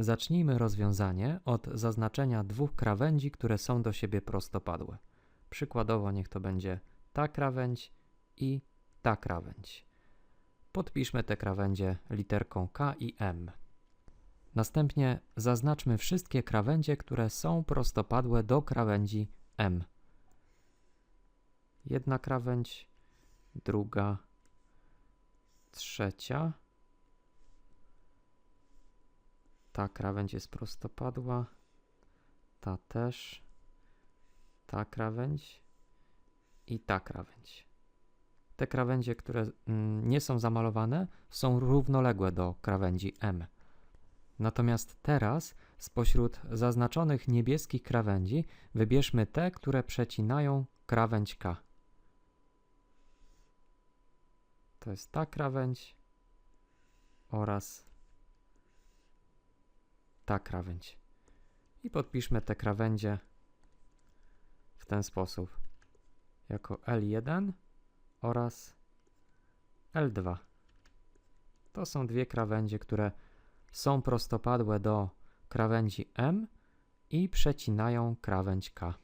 Zacznijmy rozwiązanie od zaznaczenia dwóch krawędzi, które są do siebie prostopadłe. Przykładowo niech to będzie ta krawędź i ta krawędź. Podpiszmy te krawędzie literką K i M. Następnie zaznaczmy wszystkie krawędzie, które są prostopadłe do krawędzi M. Jedna krawędź, druga, trzecia. Ta krawędź jest prostopadła, ta też, ta krawędź i ta krawędź. Te krawędzie, które mm, nie są zamalowane, są równoległe do krawędzi M. Natomiast teraz spośród zaznaczonych niebieskich krawędzi wybierzmy te, które przecinają krawędź K. To jest ta krawędź oraz ta krawędź. I podpiszmy te krawędzie w ten sposób. Jako L1 oraz L2. To są dwie krawędzie, które są prostopadłe do krawędzi M i przecinają krawędź K.